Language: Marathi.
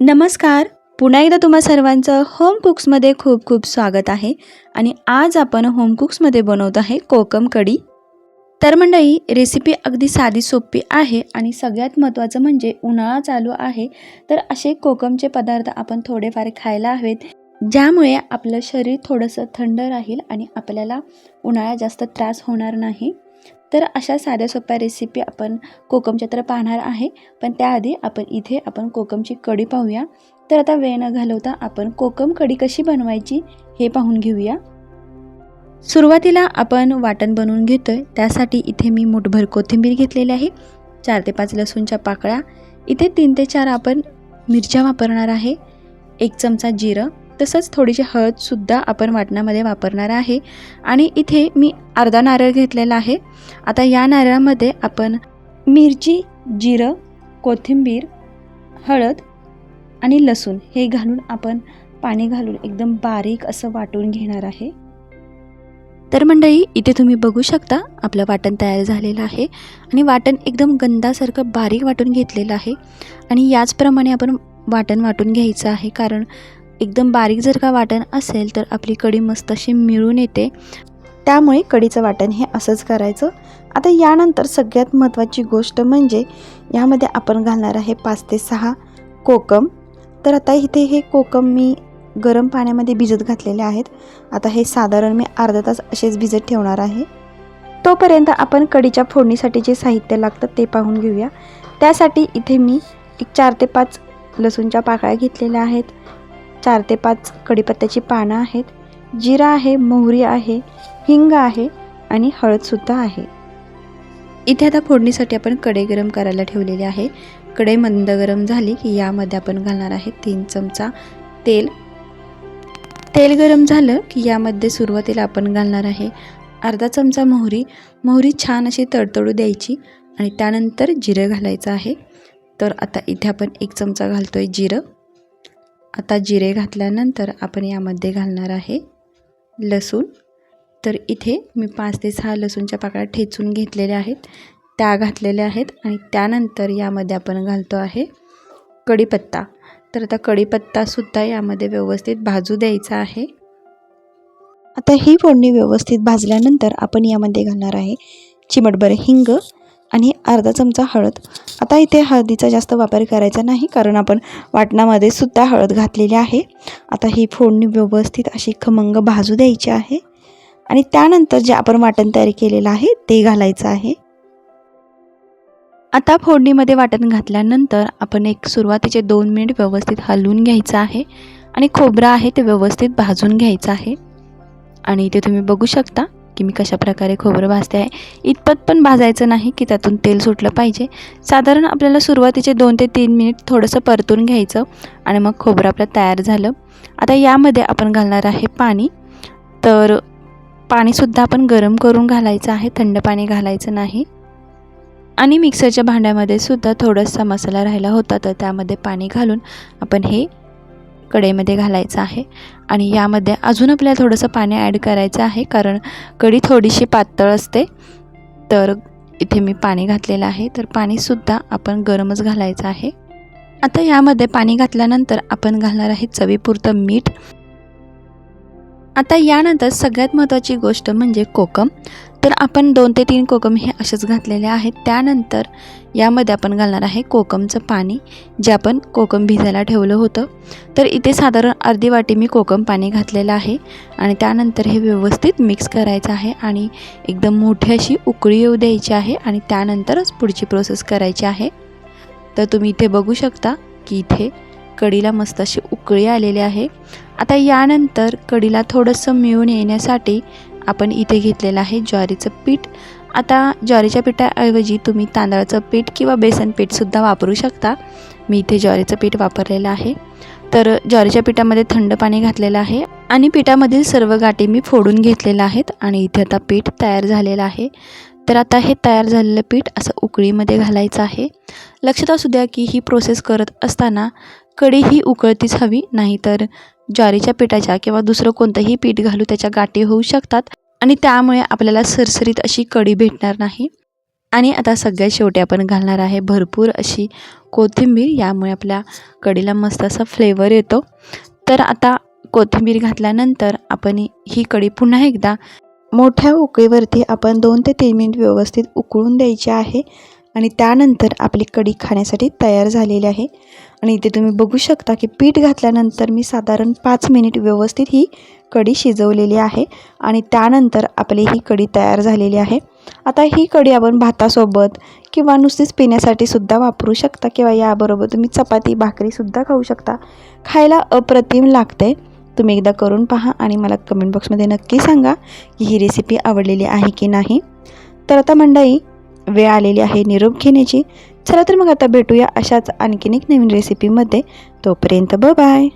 नमस्कार. पुन्हा एकदा तुम्हा सर्वांचं होम कुक्समध्ये खूप खूप स्वागत आहे. आणि आज आपण होम कुक्समध्ये बनवत आहे कोकम कढी. तर मंडळी रेसिपी अगदी साधी सोपी आहे आणि सगळ्यात महत्त्वाचं म्हणजे उन्हाळा चालू आहे. तर असे कोकमचे पदार्थ आपण थोडेफार खायला हवेत. ज्यामुळे आपलं शरीर थोडंसं थंड राहील आणि आपल्याला उन्हाळ्यात जास्त त्रास होणार नाही. तर अशा साध्या सोप्या रेसिपी आपण कोकमच्या तर पाहणार आहे पण त्याआधी आपण इथे आपण कोकमची कढी पाहूया. तर आता वेळ न घालवता आपण कोकम कढी कशी बनवायची हे पाहून घेऊया. सुरुवातीला आपण वाटण बनवून घेतो आहे त्यासाठी इथे मी मुठभर कोथिंबीर घेतलेली आहे चार ते पाच लसूणच्या पाकळ्या. इथे तीन ते चार आपण मिरच्या वापरणार आहे एक चमचा जिरं तसंच थोडीशी हळदसुद्धा आपण वाटणामध्ये वापरणार आहे. आणि इथे मी अर्धा नारळ घेतलेला आहे. आता या नारळामध्ये आपण मिरची जिरं कोथिंबीर हळद आणि लसूण हे घालून आपण पाणी घालून एकदम बारीक असं वाटून घेणार आहे. तर मंडळी इथे तुम्ही बघू शकता आपलं वाटण तयार झालेलं आहे. आणि वाटण एकदम गंधासारखं बारीक वाटून घेतलेलं आहे. आणि याचप्रमाणे आपण वाटण वाटून घ्यायचं आहे कारण एकदम बारीक जर का वाटण असेल तर आपली कढी मस्त अशी मिळून येते. त्यामुळे कढीचं वाटण हे असंच करायचं. आता यानंतर सगळ्यात महत्त्वाची गोष्ट म्हणजे यामध्ये आपण घालणार आहे पाच ते सहा कोकम. तर आता इथे हे कोकम मी गरम पाण्यामध्ये भिजत घातलेले आहेत. आता हे साधारण मी अर्धा तास असेच भिजत ठेवणार आहे. तोपर्यंत आपण कढीच्या फोडणीसाठी जे साहित्य लागतं ते पाहून घेऊया. त्यासाठी इथे मी एक चार ते पाच लसूणच्या पाकळ्या घेतलेल्या आहेत. चार ते पाच कढीपत्त्याची पानं आहेत. जिरा आहे मोहरी आहे हिंग आहे आणि हळदसुद्धा आहे. इथे आता फोडणीसाठी आपण कढई गरम करायला ठेवलेली आहे. कढई मंद गरम झाली की यामध्ये आपण घालणार आहे तीन चमचा तेल. तेल गरम झालं की यामध्ये सुरुवातीला आपण घालणार आहे अर्धा चमचा मोहरी. मोहरी छान अशी तडतडू द्यायची आणि त्यानंतर जिरं घालायचं आहे. तर आता इथे आपण एक चमचा घालतो आहे जिरं. आता जिरे घातल्यानंतर आपण यामध्ये घालणार आहे लसूण. तर इथे मी पाच ते सहा लसूणच्या पाकळ्या ठेचून घेतलेल्या आहेत. त्या घातलेल्या आहेत आणि त्यानंतर यामध्ये आपण घालतो आहे कढीपत्ता. तर आता कढीपत्तासुद्धा यामध्ये व्यवस्थित भाजू द्यायचा आहे. आता ही फोडणी व्यवस्थित भाजल्यानंतर आपण यामध्ये घालणार आहे चिमटभर हिंग. आणि अर्धा चमचा हळद. आता इथे हळदीचा जास्त वापर करायचा नाही कारण आपण वाटणामध्ये सुद्धा हळद घातलेली आहे. आता ही फोडणी व्यवस्थित अशी खमंग भाजू द्यायची आहे. आणि त्यानंतर जे आपण वाटण तयार केलेलं आहे ते घालायचं आहे. आता फोडणीमध्ये वाटण घातल्यानंतर आपण एक सुरुवातीचे दोन मिनिट व्यवस्थित हलवून घ्यायचं आहे आणि खोबरं आहे ते व्यवस्थित भाजून घ्यायचं आहे. आणि इथे तुम्ही बघू शकता की मी कशाप्रकारे खोबरं भाजते आहे. इतपत पण भाजायचं नाही की त्यातून तेल सुटलं पाहिजे. साधारण आपल्याला सुरुवातीचे दोन ते तीन मिनिट थोडंसं परतून घ्यायचं आणि मग खोबरं आपलं तयार झालं. आता यामध्ये आपण घालणार आहे पाणी. तर पाणीसुद्धा आपण गरम करून घालायचं आहे. थंड पाणी घालायचं नाही. आणि मिक्सरच्या भांड्यामध्ये सुद्धा थोडासा मसाला राहिला होता तर त्यामध्ये पाणी घालून आपण हे कढईमध्ये घालायचं आहे. आणि यामध्ये अजून आपल्याला थोडंसं पाणी ॲड करायचं आहे कारण कढी थोडीशी पातळ असते. तर इथे मी पाणी घातलेलं आहे. तर पाणीसुद्धा आपण गरमच घालायचं आहे. आता यामध्ये पाणी घातल्यानंतर आपण घालणार आहे चवीपुरतं मीठ. आता यानंतर सगळ्यात महत्त्वाची गोष्ट म्हणजे कोकम. तर आपण दोन ते तीन कोकम हे असेच घातलेले आहेत. त्यानंतर यामध्ये आपण घालणार आहे कोकमचं पाणी जे आपण कोकम भिजायला ठेवलं होतं. तर इथे साधारण अर्धी वाटी मी कोकम पाणी घातलेलं आहे आणि त्यानंतर हे व्यवस्थित मिक्स करायचं आहे आणि एकदम मोठी अशी उकळी येऊ द्यायची आहे आणि त्यानंतरच पुढची प्रोसेस करायची आहे. तर तुम्ही इथे बघू शकता की इथे कडीला मस्त अशी उकळी आलेली आहे. आता यानंतर कडीला थोडंसं मिळून येण्यासाठी आपण इथे घेतलेलं आहे ज्वारीचं पीठ. आता ज्वारीच्या पिठाऐवजी तुम्ही तांदळाचं पीठ किंवा बेसन पीठसुद्धा वापरू शकता. मी इथे ज्वारीचं पीठ वापरलेलं आहे. तर ज्वारीच्या पिठामध्ये थंड पाणी घातलेलं आहे आणि पिठामधील सर्व गाठी मी फोडून घेतलेल्या आहेत आणि इथे आता पीठ तयार झालेलं आहे. तर आता हे तयार झालेलं पीठ असं उकळीमध्ये घालायचं आहे. लक्षात असू द्या की ही प्रोसेस करत असताना कढी ही उकळतीच हवी नाहीतर ज्वारीच्या पिठाच्या किंवा दुसरं कोणतंही पीठ घालू त्याच्या गाठी होऊ शकतात आणि त्यामुळे आपल्याला सरसरीत अशी कढी भेटणार नाही. आणि आता सगळ्यात शेवटी आपण घालणार आहे भरपूर अशी कोथिंबीर यामुळे आपल्या कढीला मस्त असा फ्लेवर येतो. तर आता कोथिंबीर घातल्यानंतर आपण ही कढी पुन्हा एकदा मोठ्या उकळीवरती आपण दोन ते तीन मिनिट व्यवस्थित उकळून द्यायचे आहे आणि त्यानंतर आपली कढी खाण्यासाठी तयार झालेली आहे. आणि इथे तुम्ही बघू शकता की पीठ घातल्यानंतर मी साधारण पाच मिनिट व्यवस्थित ही कढी शिजवलेली आहे आणि त्यानंतर आपली ही कढी तयार झालेली आहे. आता ही कढी आपण भातासोबत किंवा नुसतीच पिण्यासाठी सुद्धा वापरू शकता किंवा याबरोबर तुम्ही चपाती भाकरीसुद्धा खाऊ शकता. खायला अप्रतिम लागते. तुम्ही एकदा करून पहा आणि मला कमेंट बॉक्समध्ये नक्की सांगा की ही रेसिपी आवडलेली आहे की नाही. तर आता मंडळी वेळ आलेली आहे निरोप घेण्याची. चला तर मग आता भेटूया अशाच आणखीन एक नवीन रेसिपीमध्ये तोपर्यंत ब बाय